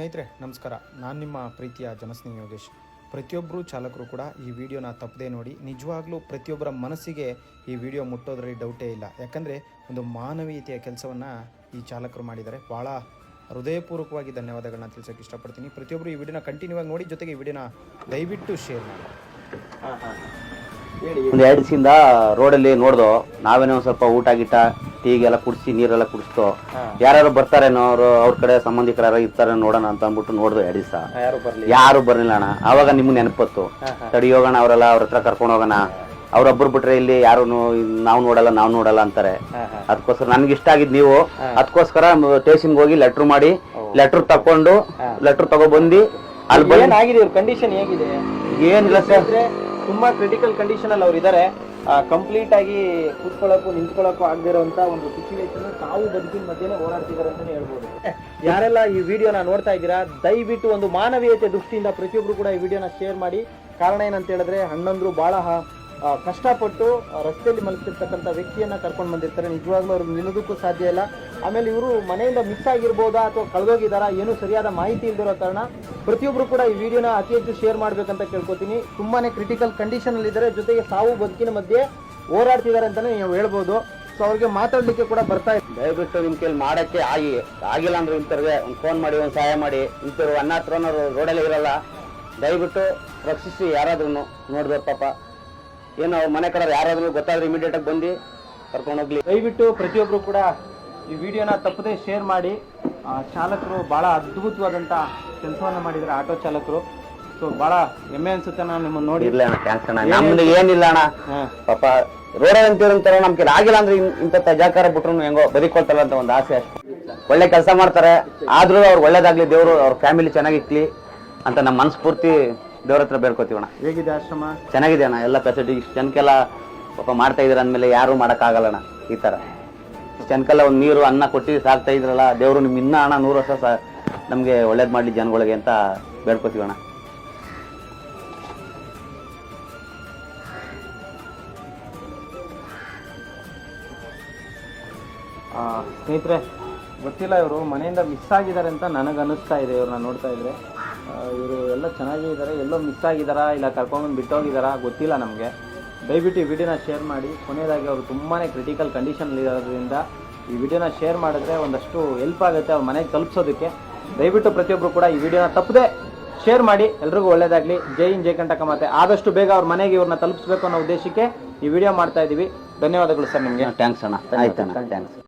ಸ್ನೇಹಿತರೆ, ನಮಸ್ಕಾರ. ನಾನು ನಿಮ್ಮ ಪ್ರೀತಿಯ ಜನಸ್ನೇಹಿ ಯೋಗೇಶ್. ಪ್ರತಿಯೊಬ್ಬರು ಚಾಲಕರು ಕೂಡ ಈ ವಿಡಿಯೋನ ತಪ್ಪದೇ ನೋಡಿ, ನಿಜವಾಗ್ಲೂ ಪ್ರತಿಯೊಬ್ಬರ ಮನಸ್ಸಿಗೆ ಈ ವಿಡಿಯೋ ಮುಟ್ಟೋದ್ರಲ್ಲಿ ಡೌಟೇ ಇಲ್ಲ. ಯಾಕಂದರೆ, ಒಂದು ಮಾನವೀಯತೆಯ ಕೆಲಸವನ್ನು ಈ ಚಾಲಕರು ಮಾಡಿದ್ದಾರೆ. ಭಾಳ ಹೃದಯಪೂರ್ವಕವಾಗಿ ಧನ್ಯವಾದಗಳನ್ನ ತಿಳಿಸೋಕೆ ಇಷ್ಟಪಡ್ತೀನಿ. ಪ್ರತಿಯೊಬ್ಬರು ಈ ವಿಡಿಯೋನ ಕಂಟಿನ್ಯೂ ಆಗಿ ನೋಡಿ, ಜೊತೆಗೆ ಈ ವಿಡಿಯೋನ ದಯವಿಟ್ಟು ಶೇರ್ ಮಾಡಿ. ಒಂದು ಎರಡು ದಿವಸದಿಂದ ರೋಡಲ್ಲಿ ನೋಡ್ದೋ, ನಾವೇನೋ ಸ್ವಲ್ಪ ಊಟ, ಗೀಟ ಟೀಗೆಲ್ಲ ಕುಡಿಸಿ ನೀರೆಲ್ಲ ಕುಡಿಸ್ತೋ ಯಾರು ಬರ್ತಾರೇನೋ ಅವರು ಅವ್ರ ಕಡೆ ಸಂಬಂಧಿಕರ ಯಾರು ಇರ್ತಾರೆ ನೋಡೋಣ ಅಂತ ಅಂದ್ಬಿಟ್ಟು ನೋಡಿದ್ರು ಎರಡು ದಿವಸ. ಯಾರು ಬರಲಿ ಯಾರು ಬರ್ಲಿಲ್ಲ ಅಣ್ಣ. ಅವಾಗ ನಿಮ್ಗೆ ನೆನಪತ್ತು. ತಡಿ ಹೋಗೋಣ ಅವರೆಲ್ಲ ಅವ್ರ ಹತ್ರ ಕರ್ಕೊಂಡು ಹೋಗೋಣ. ಅವ್ರೊಬ್ರು ಬಿಟ್ರೆ ಇಲ್ಲಿ ಯಾರು ನಾವು ನೋಡಲ್ಲ ನಾವು ನೋಡಲ್ಲ ಅಂತಾರೆ. ಅದಕ್ಕೋಸ್ಕರ ನನ್ಗೆ ಇಷ್ಟ ಆಗಿದ್ ನೀವು. ಅದಕ್ಕೋಸ್ಕರ ಸ್ಟೇಷನ್ಗೆ ಹೋಗಿ ಲೆಟ್ರ್ ಮಾಡಿ ಲೆಟ್ರ್ ತಕೊಂಡು ಲೆಟ್ರ್ ತಗೊಬಂದು ಅಲ್ಲಿ ಕಂಡೀಷನ್ ಹೇಗಿದೆ? ಏನಿಲ್ಲ ಸರ್. ತುಂಬಾ ಕ್ರಿಟಿಕಲ್ ಕಂಡೀಷನ್ ಅಲ್ಲಿ ಅವ್ರು ಇದ್ದಾರೆ ಕಂಪ್ಲೀಟ್ ಆಗಿ ಕೂತ್ಕೊಳ್ಳೋಕ್ಕೂ ನಿಂತ್ಕೊಳ್ಳೋಕ್ಕೂ ಆಗದಿರೋಂತ ಒಂದು ಸಿಚುವೇಶನ್ ತಾವು ಬದುಕಿನ ಮಧ್ಯೆ ಹೋರಾಡ್ತಿದ್ದಾರೆ ಅಂತಲೇ ಹೇಳ್ಬೋದು. ಯಾರೆಲ್ಲ ಈ ವಿಡಿಯೋನ ನೋಡ್ತಾ ಇದ್ದೀರಾ, ದಯವಿಟ್ಟು ಒಂದು ಮಾನವೀಯತೆ ದೃಷ್ಟಿಯಿಂದ ಪ್ರತಿಯೊಬ್ಬರು ಕೂಡ ಈ ವಿಡಿಯೋನ ಶೇರ್ ಮಾಡಿ. ಕಾರಣ ಏನಂತ ಹೇಳಿದ್ರೆ ಹಣ್ಣಂದ್ರು ಬಹಳ ಕಷ್ಟಪಟ್ಟು ರಸ್ತೆಯಲ್ಲಿ ಮಲಗ್ತಿರ್ತಕ್ಕಂಥ ವ್ಯಕ್ತಿಯನ್ನು ಕರ್ಕೊಂಡು ಬಂದಿರ್ತಾರೆ. ನಿಜವಾಗ್ಲೂ ಅವ್ರಿಗೆ ನಿಲ್ಲೋದಕ್ಕೂ ಸಾಧ್ಯ ಇಲ್ಲ. ಆಮೇಲೆ ಇವರು ಮನೆಯಿಂದ ಮಿಸ್ ಆಗಿರ್ಬೋದಾ ಅಥವಾ ಕಳೆದೋಗಿದ್ದಾರಾ ಏನೂ ಸರಿಯಾದ ಮಾಹಿತಿ ಇಲ್ದಿರೋ ಕಾರಣ ಪ್ರತಿಯೊಬ್ಬರು ಕೂಡ ಈ ವಿಡಿಯೋನ ಅತಿ ಹೆಚ್ಚು ಶೇರ್ ಮಾಡಬೇಕಂತ ಕೇಳ್ಕೊತೀನಿ. ತುಂಬಾ ಕ್ರಿಟಿಕಲ್ ಕಂಡೀಷನ್ ಅಲ್ಲಿ ಇದ್ದಾರೆ. ಜೊತೆಗೆ ಸಾವು ಬದುಕಿನ ಮಧ್ಯೆ ಹೋರಾಡ್ತಿದ್ದಾರೆ ಅಂತಾನೆ ನೀವು ಹೇಳ್ಬೋದು. ಸೊ ಅವ್ರಿಗೆ ಮಾತಾಡಲಿಕ್ಕೆ ಕೂಡ ಬರ್ತಾ ಇದೆ ದಯವಿಟ್ಟು ನಿಮ್ ಕೈಲಿ ಮಾಡೋಕ್ಕೆ ಆಗಿ, ಆಗಿಲ್ಲ ಅಂದ್ರೆ ಇಂಥವ್ರಿಗೆ ಒಂದು ಫೋನ್ ಮಾಡಿ, ಒಂದು ಸಹಾಯ ಮಾಡಿ. ಇಂಥವ್ರು ಅನ್ನ ಹತ್ರ ರೋಡಲ್ಲೇ ಇರಲ್ಲ. ದಯವಿಟ್ಟು ರಕ್ಷಿಸಿ ಯಾರಾದ್ರೂ ನೋಡ್ಬೇಕು ಪಾಪ. ಏನು ಅವ್ರ ಮನೆ ಕಡೆ ಯಾರಾದ್ರೂ ಗೊತ್ತಾದ್ರೆ ಇಮಿಡಿಯೇಟ್ ಆಗಿ ಬಂದು ಕರ್ಕೊಂಡು ಹೋಗ್ಲಿ. ದಯವಿಟ್ಟು ಪ್ರತಿಯೊಬ್ಬರು ಕೂಡ ಈ ವಿಡಿಯೋನ ತಪ್ಪದೇ ಶೇರ್ ಮಾಡಿ. ಆ, ಚಾಲಕರು ಭಾಳ ಅದ್ಭುತವಾದಂಥ ಕೆಲಸವನ್ನ ಮಾಡಿದ್ದಾರೆ ಆಟೋ ಚಾಲಕರು. ಸೊ ಭಾಳ ಹೆಮ್ಮೆ ಅನ್ಸುತ್ತೆ ನಾನು ನಿಮ್ಮನ್ನ ನೋಡಿ. ಇಲ್ಲ ಅಣ್ಣ ಥ್ಯಾಂಕ್ಸ್ ಅಣ್ಣ. ನಮ್ದು ಏನಿಲ್ಲ ಅಣ್ಣ. ಪಾಪ ರೋಡಲ್ಲಿ ಅಂತಿರಂತಾರೆ ನಮ್ಗೆ ಕೈಲಿ ಆಗಿಲ್ಲ ಅಂದ್ರೆ ಇಂಥ ತಜಾಕಾರ ಬಿಟ್ರು ಹೆಂಗೋ ಬದುಕೊಳ್ತಾರ ಅಂತ ಒಂದು ಆಸೆ ಅಷ್ಟೇ. ಒಳ್ಳೆ ಕೆಲಸ ಮಾಡ್ತಾರೆ. ಆದರೂ ಅವ್ರು ಒಳ್ಳೇದಾಗ್ಲಿ ದೇವರು ಅವ್ರ ಫ್ಯಾಮಿಲಿ ಚೆನ್ನಾಗಿ ಇಕ್ಲಿ ಅಂತ ನಮ್ಮ ಮನಸ್ಫೂರ್ತಿ ದೇವ್ರ ಹತ್ರ ಬೇಡ್ಕೋತೀವಣ್ಣ ಹೇಗಿದೆ ಆಶ್ರಮ? ಚೆನ್ನಾಗಿದೆ ಅಣ್ಣ ಎಲ್ಲ ಫೆಸಿಲಿಟಿ ಇಷ್ಟು ಜನಕ್ಕೆಲ್ಲ ಪಾಪ ಮಾಡ್ತಾ ಇದ್ರ ಅಂದಮೇಲೆ ಯಾರು ಮಾಡೋಕ್ಕಾಗಲ್ಲಣ್ಣ ಈ ಥರ ಜನಕ್ಕೆಲ್ಲ ಒಂದು ನೀರು ಅನ್ನ ಕೊಟ್ಟು ಸಾಕ್ತಾ ಇದ್ರಲ್ಲ ದೇವರು ನಿಮ್ಮ ಇನ್ನ ಅಣ್ಣ ನೂರು ವರ್ಷ ಸಹ ನಮಗೆ ಒಳ್ಳೇದು ಮಾಡಲಿ ಜನಗಳಿಗೆ ಅಂತ ಬೇಡ್ಕೋತೀವಣ್ಣ ಆ, ಸ್ನೇಹಿತರೆ ಗೊತ್ತಿಲ್ಲ ಇವರು ಮನೆಯಿಂದ ಮಿಸ್ ಆಗಿದ್ದಾರೆ ಅಂತ ನನಗೆ ಅನ್ನಿಸ್ತಾ ಇದೆ ಇವ್ರನ್ನ ನೋಡ್ತಾ ಇದ್ರೆ. ಇವರು ಎಲ್ಲ ಚೆನ್ನಾಗೇ ಇದ್ದಾರೆ ಎಲ್ಲೋ ಮಿಸ್ ಆಗಿದ್ದಾರಾ ಇಲ್ಲ ಕರ್ಕೊಂಡ್ಬಂದು ಬಿಟ್ಟೋಗಿದ್ದಾರಾ ಗೊತ್ತಿಲ್ಲ ನಮಗೆ. ದಯವಿಟ್ಟು ಈ ವಿಡಿಯೋನ ಶೇರ್ ಮಾಡಿ. ಕೊನೆಯದಾಗಿ ಅವರು ತುಂಬಾ ಕ್ರಿಟಿಕಲ್ ಕಂಡೀಷನಲ್ಲಿ ಇರೋದ್ರಿಂದ ಈ ವಿಡಿಯೋನ ಶೇರ್ ಮಾಡಿದ್ರೆ ಒಂದಷ್ಟು ಹೆಲ್ಪ್ ಆಗುತ್ತೆ ಅವ್ರ ಮನೆಗೆ ತಲುಪಿಸೋದಕ್ಕೆ. ದಯವಿಟ್ಟು ಪ್ರತಿಯೊಬ್ಬರು ಕೂಡ ಈ ವಿಡಿಯೋನ ತಪ್ಪದೆ ಶೇರ್ ಮಾಡಿ. ಎಲ್ರಿಗೂ ಒಳ್ಳೇದಾಗಲಿ. ಜೈ ಇನ್ ಜೈ ಕಂಟಕ ಮತ್ತೆ ಆದಷ್ಟು ಬೇಗ ಅವ್ರ ಮನೆಗೆ ಇವ್ರನ್ನ ತಲುಪಿಸ್ಬೇಕು ಅನ್ನೋ ಉದ್ದೇಶಕ್ಕೆ ಈ ವಿಡಿಯೋ ಮಾಡ್ತಾ ಇದ್ದೀವಿ ಧನ್ಯವಾದಗಳು ಸರ್ ನಿಮಗೆ. ಥ್ಯಾಂಕ್ಸ್ ಅಣ್ಣ. ಆಯ್ತು ಥ್ಯಾಂಕ್ಸ್.